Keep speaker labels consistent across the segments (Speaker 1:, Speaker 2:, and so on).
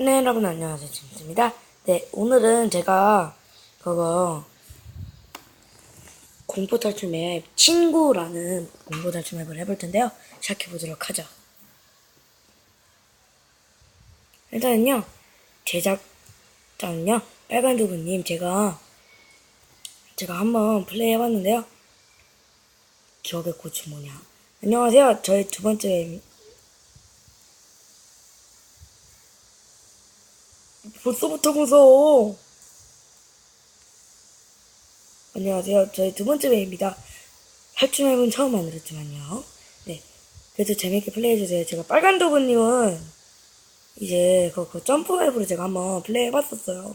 Speaker 1: 네, 여러분 안녕하세요. 진입니다. 네, 오늘은 제가 그거 공포 탈출 맵 친구라는 공포 탈출 맵을 해볼 텐데요. 시작해 보도록 하죠. 일단은요, 제작자는요, 빨간 두부님 제가 제가 한번 플레이 해봤는데요. 기억의 고추 뭐냐? 안녕하세요. 저희 두 번째 벌써부터 무서워. 안녕하세요. 저희 두 번째 회입니다. 탈출맵은 처음 만들었지만요. 네. 그래도 재밌게 플레이해주세요. 제가 빨간 도구님은 이제 그, 그 점프맵으로 제가 한번 플레이 해봤었어요.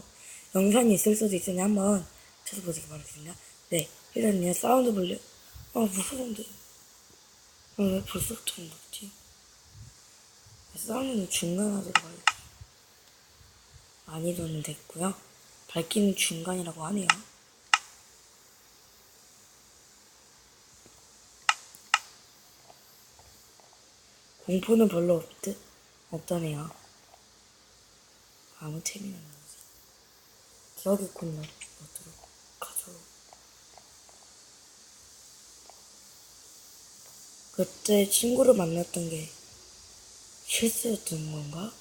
Speaker 1: 영상이 있을 수도 있으니 한번 찾아보시기 바라겠습니다. 네. 일단요, 사운드 볼륨. 아, 무서운데. 아, 왜 벌써부터 무섭지? 사운드는 중간으로 가야 지. 많이도는 됐고요. 밝기는 중간이라고 하네요. 공포는 별로 없듯 없다네요. 아무 재미는 없지. 기억이 곧 나, 너도록 가져. 그때 친구를 만났던 게 실수였던 건가?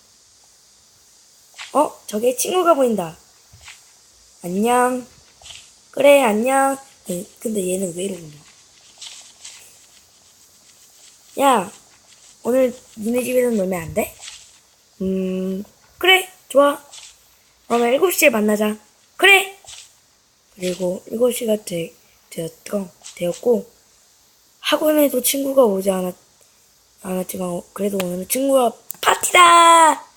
Speaker 1: 어? 저기 친구가 보인다. 안녕. 그래, 안녕. 에, 근데 얘는 왜 이러냐? 야, 오늘 니네 집에서 놀면 안 돼? 음, 그래, 좋아. 그러면 7시에 만나자. 그래! 그리고 7시가 되, 되었고, 되었고, 학원에도 친구가 오지 않았, 않았지만, 그래도 오늘은 친구와 파티다!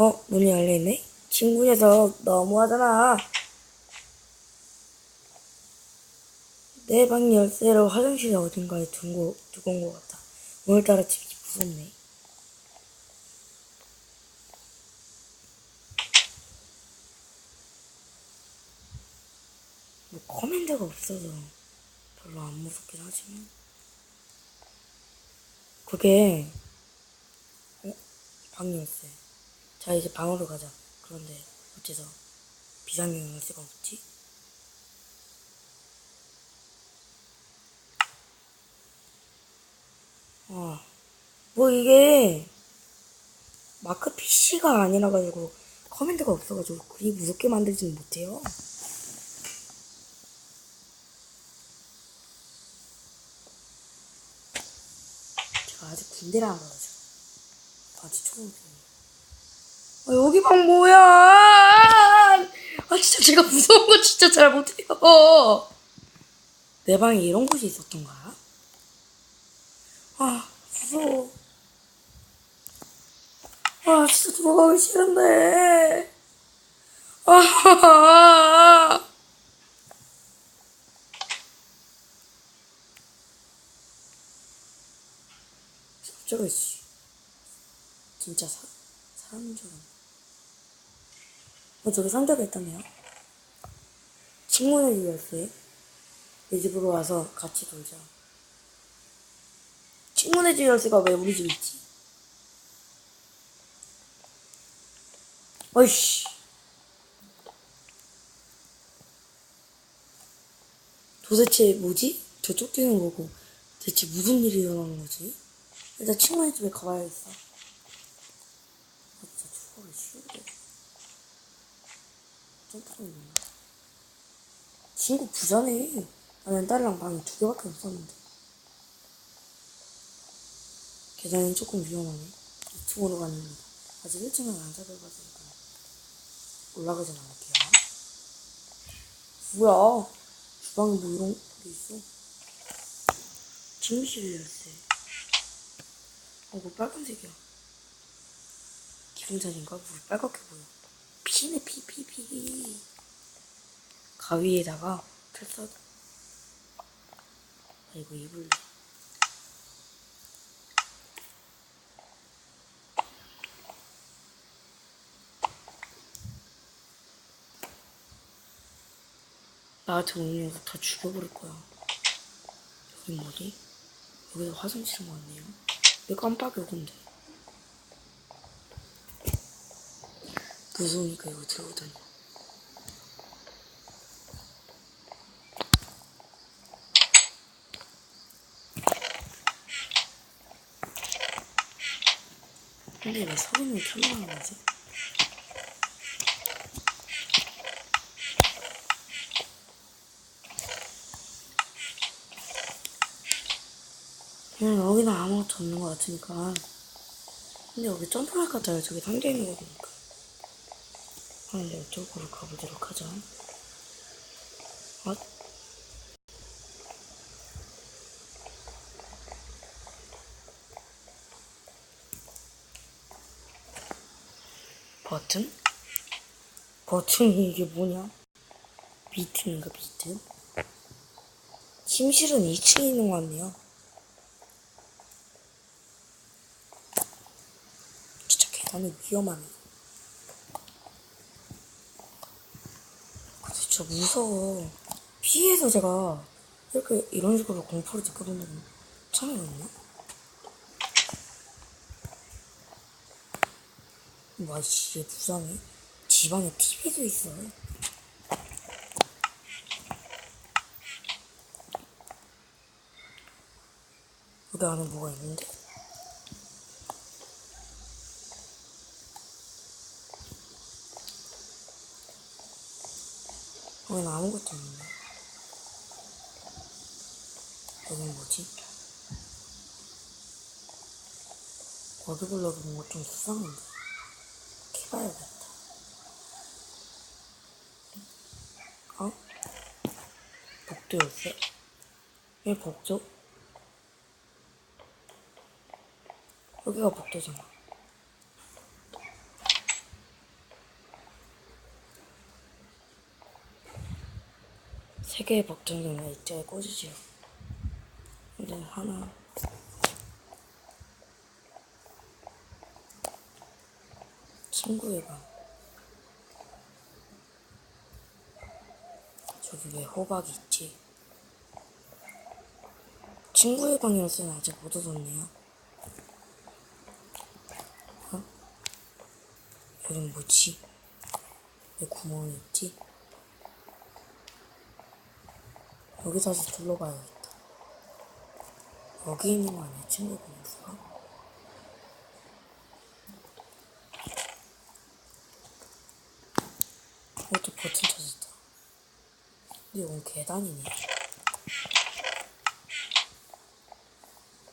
Speaker 1: 어, 문이 열려있네? 친구 녀석, 너무하잖아. 내 방 열쇠를 화장실 어딘가에 두고, 두고 온 것 같아. 오늘따라 집이 무섭네. 뭐, 커맨드가 없어서 별로 안 무섭긴 하지만. 그게, 어? 방 열쇠. 자, 이제 방으로 가자. 그런데, 어째서 비상용 열쇠가 없지? 아, 뭐 이게, 마크 PC가 아니라 가지고, 커맨드가 없어가지고, 그리 무섭게 만들지는 못해요. 제가 아직 군대를 안 가가지고, 아직 초등학생이에요. 아, 여기 방 뭐야? 아, 진짜 제가 무서운 거 진짜 잘 못해요. 내 방에 이런 곳이 있었던가? 아, 무서워. 아, 진짜 들어가기 싫은데. 아, 갑자기, 씨. 진짜 사, 알았네. 어, 저기 상자가 있다네요. 친구네 집 열쇠. 내 집으로 와서 같이 놀자. 친구네 집 열쇠가 왜 우리 집에 있지? 어이씨. 도대체 뭐지? 저 쫓기는 거고 대체 무슨 일이 일어나는 거지? 일단 친구네 집에 가봐야겠어. 아, 진짜 추억이 쉬운데. 뭐야? 친구 부자네. 나는 딸이랑 방이 두 개밖에 없었는데. 계단은 조금 위험하네. 2층으로 가는 겁니다. 아직 1층은 안 찾아봤으니까 올라가진 않을게요. 뭐야? 주방에 뭐 이런 게 있어? 침실 열쇠. 어, 뭐 빨간색이야. 기분차인가? 물 빨갛게 보여. 피네, 피, 피, 피. 가위에다가 철사. 아, 이거 이불. 나한테 오는 녀석 다 죽여버릴 거야. 여긴 뭐지? 여기서 화장실 같네요. 왜 깜빡이 오건데? 무서우니까 이거 들고 다녀. 근데 왜 소리는 켜놓은 거지? 그냥 여기는 아무것도 없는 것 같으니까. 근데 여기 점프할 것 같아요. 저기 상대 있는 거 보니까. 하는데 이쪽으로 가보도록 하죠. 어? 버튼? 버튼이 이게 뭐냐? 비트인가 비트? 침실은 2층에 있는 것 같네요. 진짜 계단이 위험하네. 근데 진짜 무서워. 피해서 제가 이렇게 이런 식으로 공포를 느껴본 적은 처음이거든요. 와, 씨, 얘 부상해. 집안에 TV도 있어. 여기 안에 뭐가 있는데? 여기는 아무것도 없는데. 여긴 뭐지? 버드블럭이 뭔가 좀 수상한데. 캐봐야겠다. 어? 복도 열쇠? 여기 복도? 여기가 복도잖아. 세 개의 복도는 이쪽에 꽂으지요. 근데 하나. 친구의 방. 저기 왜 호박이 있지? 친구의 방이었으면 아직 못 얻었네요. 어? 여긴 뭐지? 왜 구멍이 있지? 여기 다시 둘러봐야겠다. 여기 있는 거 아니야? 친구 방에서? 이것도 버튼 찾았다. 근데 이건 계단이네.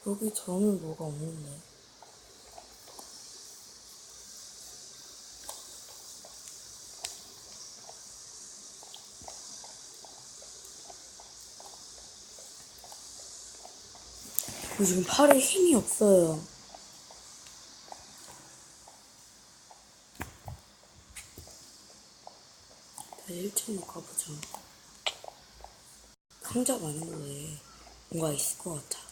Speaker 1: 여기 저는 뭐가 없는데. 지금 팔에 힘이 없어요. 다시 1층으로 가보자. 상자 많은 거에 뭔가 있을 것 같아.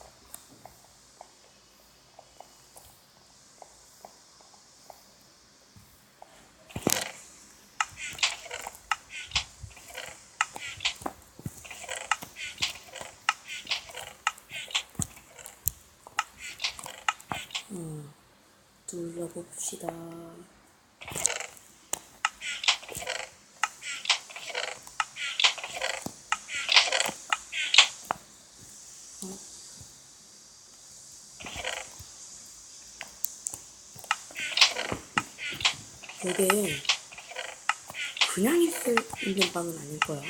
Speaker 1: 음, 둘러봅시다. 이게 그냥 있을 있는 방은 아닐 거야.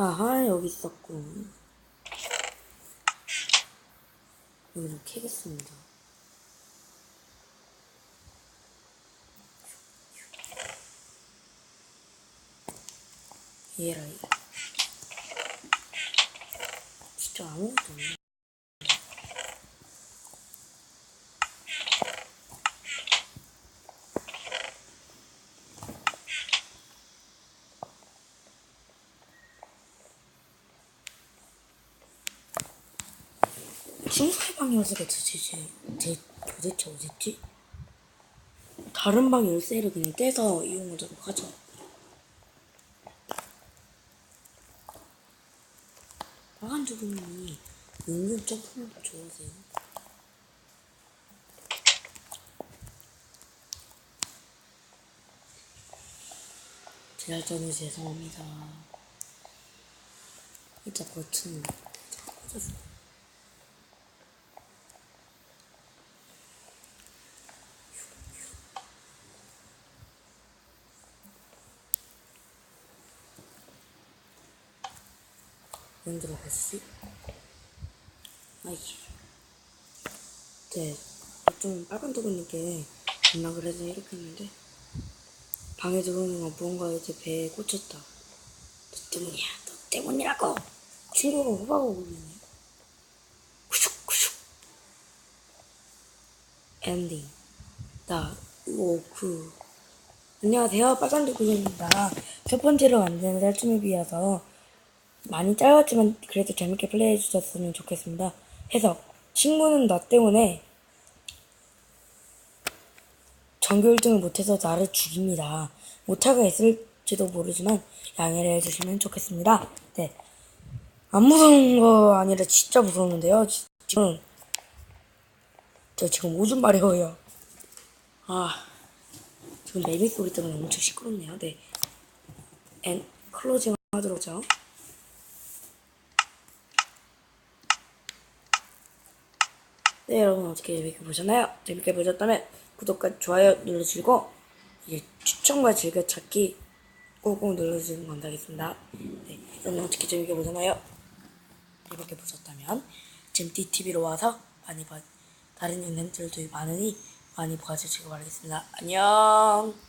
Speaker 1: 아하 여기 있었군. 여기를 캐겠습니다. 얘라 이. 진짜 아무것도 없네. 친구의 방이어서 도대체, 제, 도대체 어딨지? 다른 방 열쇠를 그냥 떼서 이용하도록 하죠. 빨간 두분이 은근 점프를 좋아하세요. 제작전이 죄송합니다. 일단 버튼 꽂아주고. 문 들어갔지? 아이. 네. 좀 빨간 두분님께 연락을 해서 이렇게 했는데, 방에 들어오는 건 무언가 이제 배에 꽂혔다. 너 때문이야. 너 때문이라고. 친구가 호박하고 있네. 구슉. 엔딩. 나, 오, 그. 안녕하세요. 빨간두구입니다. 첫 번째로 만든 짤춤앱이어서 많이 짧았지만 그래도 재밌게 플레이해 주셨으면 좋겠습니다. 해석. 친구는 나 때문에 전교 1등을 못해서 나를 죽입니다. 못하게 있을지도 모르지만 양해를 해주시면 좋겠습니다. 네. 안 무서운 거 아니라 진짜 무서웠는데요. 지- 지금 저 지금 오줌 마려워요. 아 지금 매미 소리 때문에 엄청 시끄럽네요. 네. 앤 클로징 하도록 하죠. 네 여러분 어떻게 재밌게 보셨나요? 재밌게 보셨다면 구독과 좋아요 눌러주시고 이제 추천과 즐겨찾기 꼭꼭 눌러주시면 감사하겠습니다. 네 여러분 어떻게 재밌게 보셨나요? 재밌게 보셨다면 잼티 TV로 와서 많이 봐 다른 영상들도 많으니 많이 봐주시기 바라겠습니다. 안녕.